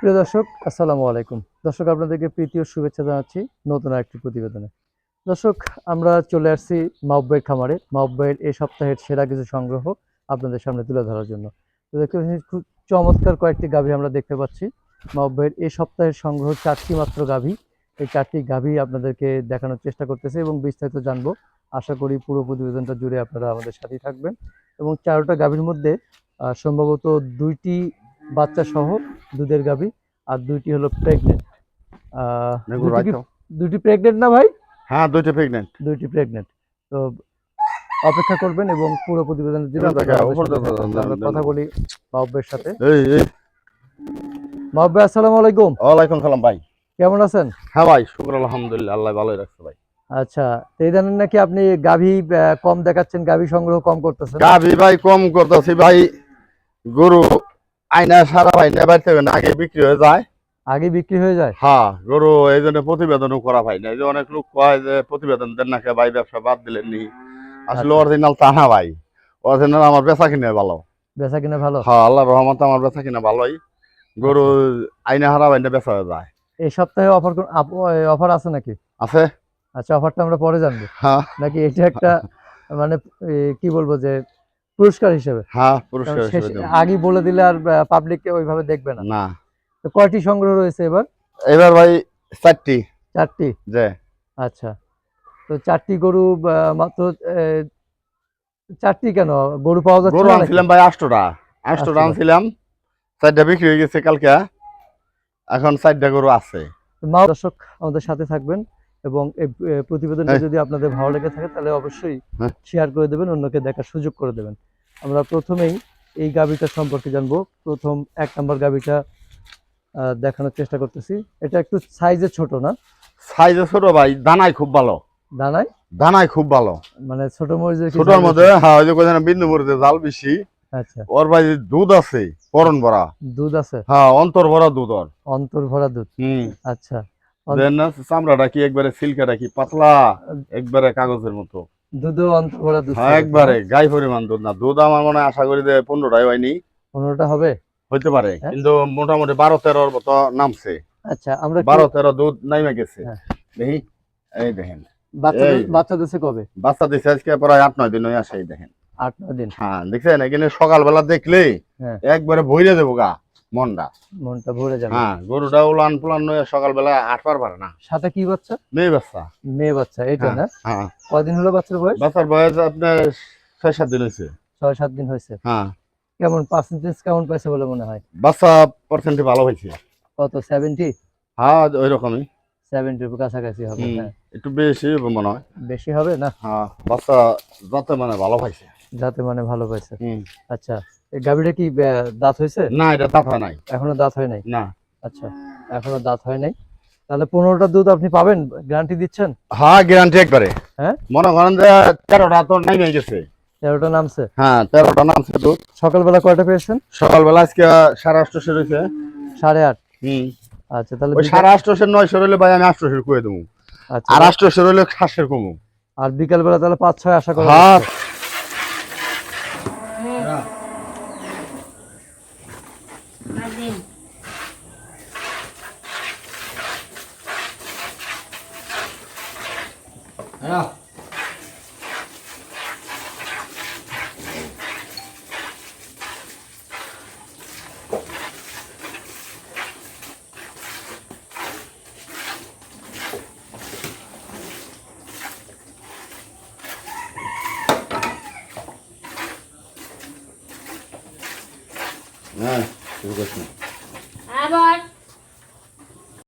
প্রিয় দর্শক, আসসালামু আলাইকুম। দর্শক, আপনাদেরকে প্রীতি ও শুভেচ্ছা জানাচ্ছি নতুন একটি প্রতিবেদনে। দর্শক, আমরা চলে আসছি মাহবাইয়ের খামারে। মাহবাইয়ের এই সপ্তাহের সেরা কিছু সংগ্রহ আপনাদের সামনে তুলে ধরার জন্য। দেখতে পাচ্ছি খুব চমৎকার কয়েকটি গাভী আমরা দেখতে পাচ্ছি। মাহবাইয়ের এই সপ্তাহের সংগ্রহ চারটি মাত্র গাভী। এই চারটি গাভী আপনাদেরকে দেখানোর চেষ্টা করতেছে এবং বিস্তারিত জানব। আশা করি পুরো প্রতিবেদনটা জুড়ে আপনারা আমাদের সাথেই থাকবেন। এবং চারোটা গাভীর মধ্যে সম্ভবত দুইটি বাচ্চা সহ দুধের গাভী আর দুইটি হলো প্রেগনেন্ট দুটি প্রেগনেন্ট না ভাই? হ্যাঁ দুইটা প্রেগনেন্ট দুইটি প্রেগনেন্ট তো অপেক্ষা করবেন এবং পুরো প্রতিবেদনের জন্য কথা বলি মাহবের সাথে। মাহবে আসসালামু আলাইকুম। ওয়ালাইকুম সালাম ভাই। কেমন আছেন? হ্যাঁ ভাই শুক্র আলহামদুলিল্লাহ আল্লাহ ভালোই রাখছে ভাই। আচ্ছা তো এই জানেন নাকি আপনি গাভী কম দেখাচ্ছেন গাভী সংগ্রহ কম করতেছেন? গাভি ভাই কম করতেছি ভাই। গরু আইনা সারা ভাই নেবার থেকে না আগে বিক্রি হয়ে যায়। আগে বিক্রি হয়ে যায়? হ্যাঁ গরু এই জন্য প্রতিবেদনও করা ভাই না। এই যে অনেক লোক কয় যে প্রতিবেদন দেন নাকি ভাই ব্যবসা বাদ দিলেন নি আসলে আচ্ছা। অরিজিনাল তা না ভাই। অরিজিনাল আমার বেচা কিনে ভালো। বেচা কিনে ভালো? হ্যাঁ আল্লাহ রহমত আমার বেচা কিনে ভালোই। গরু আইনা হারা ভাই না বেচা হয়ে যায়। এই সপ্তাহে অফার অফার আছে নাকি? আছে? আচ্ছা অফারটা আমরা পরে জানব। হ্যাঁ। নাকি এটা একটা মানে কি বলব যে পুরস্কার হিসেবে। হ্যাঁ পুরস্কার হিসেবে আগে বলে দিলে আর পাবলিককে ওইভাবে দেখবে না। না। তো কয়টি সংগ্রহ রয়েছে এবার? এবার ভাই চারটি। চারটি? যে আচ্ছা। তো চারটি গরু মাত্র চারটি কেন? গরু পাওয়া যাচ্ছে গরু আনছিলাম ভাই আষ্টটা আষ্টটা। আনছিলাম। চারটা বিক্রি হয়ে গেছে কালকে। এখন চারটা গরু আছে। মা দর্শক আমাদের সাথে থাকবেন এবং এই প্রতিবেদনটা হ্যাঁ। যদি আপনাদের ভালো লেগে থাকে তাহলে অবশ্যই হ্যাঁ। শেয়ার করে দেবেন অন্যকে দেখার সুযোগ করে দেবেন। আমরা প্রথমেই এই গাবিটা সম্পর্কে জানব। প্রথম এক নম্বর গাবিটা দেখানোর চেষ্টা করতেছি। এটা একটু সাইজে ছোট না? সাইজে ছোট ভাই দানায় খুব ভালো। দানায় দানায় খুব ভালো। মানে ছোট মরিচের কি ছোটর মধ্যে হ্যাঁ ওই যে কোথায় বিন্দু মরিতে জাল বেশি। আচ্ছা। ওর ভাই দুধ আছে পরন ভরা। দুধ আছে? হ্যাঁ অন্তর ভরা দুধ ওর। অন্তর ভরা দুধ? হুম। আচ্ছা। দেন না চামড়াটা কি একবারে সিল্কাটা কি পাতলা একবারে কাগজের মতো। দুধও দুধ হ্যাঁ একবারে গাই পরিমাণ দুধ না। দুধ আমার মনে আশা করি যে পনেরোটাই হয়নি। পনেরোটা হবে? হইতে পারে হ্যাঁ? কিন্তু মোটামুটি বারো তেরোর মতো নামছে। আচ্ছা আমরা বারো তেরো দুধ নাইমে গেছে। হ্যাঁ। দেখি এই দেখেন। বাচ্চা দিচ্ছে কবে? বাচ্চা দিচ্ছে আজকে প্রায় আট নয় দিন হয়ে আসে এই দেখেন। আট নয় দিন। হ্যাঁ দেখছেন? এখানে সকালবেলা দেখলে। একবারে ভইরে দেবো গা। মনটা। মনটা ভরে যাবে। হ্যাঁ গরুটা উলান পুলান নয় সকালবেলা আটবার পারে না। সাথে কি বাচ্চা? মেয়ে বাচ্চা। মেয়ে বাচ্চা এটা না? হ্যাঁ। কয়দিন হলো বাচ্চার বয়স? বাচ্চার বয়স আপনার ছয় সাত দিন হয়েছে। ছয় সাত দিন হয়েছে। হ্যাঁ। কেমন পার্সেন্টেজ কেমন পাইছে বলে মনে হয়? বাচ্চা পার্সেন্টে ভালো হয়েছে। কত সেভেন্টি হ্যাঁ ওই রকমই। সেভেন্টির কাছাকাছি হবে হ্যাঁ। একটু বেশি হবে মনে হয়। বেশি হবে না? হ্যাঁ বাচ্চা যাতে মানে ভালো পাইছে। যাতে মানে ভালো পাইছে। আচ্ছা গাভীটা কি দাঁত হয়েছে? না এটা তাপা নাই। এখনও দাঁত হয় নাই? না। আচ্ছা এখনও দাঁত হয় নাই। তাহলে পনেরোটা দুধ আপনি পাবেন? গ্যারান্টি দিচ্ছেন? হ্যাঁ গ্যারান্টি একবারে। হ্যাঁ? মনে করেন যে তেরোটা তো নাই গেছে। তেরোটা নামছে? হ্যাঁ তেরোটা নামছে তো সকালবেলা কয়টা পেয়েছেন? সকালবেলা আজকে সাড়ে আটশো রয়েছে সাড়ে আট? হুম। আচ্ছা তাহলে সাড়ে আটশো নয়শো রইলে ভাই আমি আটশো কয়ে দেবো। আচ্ছা। আর আটশো রইলে সাতশো কমু। আর বিকাল বেলা তাহলে পাঁচ ছয় আশা করা হ্যাঁ যাচ্ছে। হ্যাঁ শুরু করছি আবার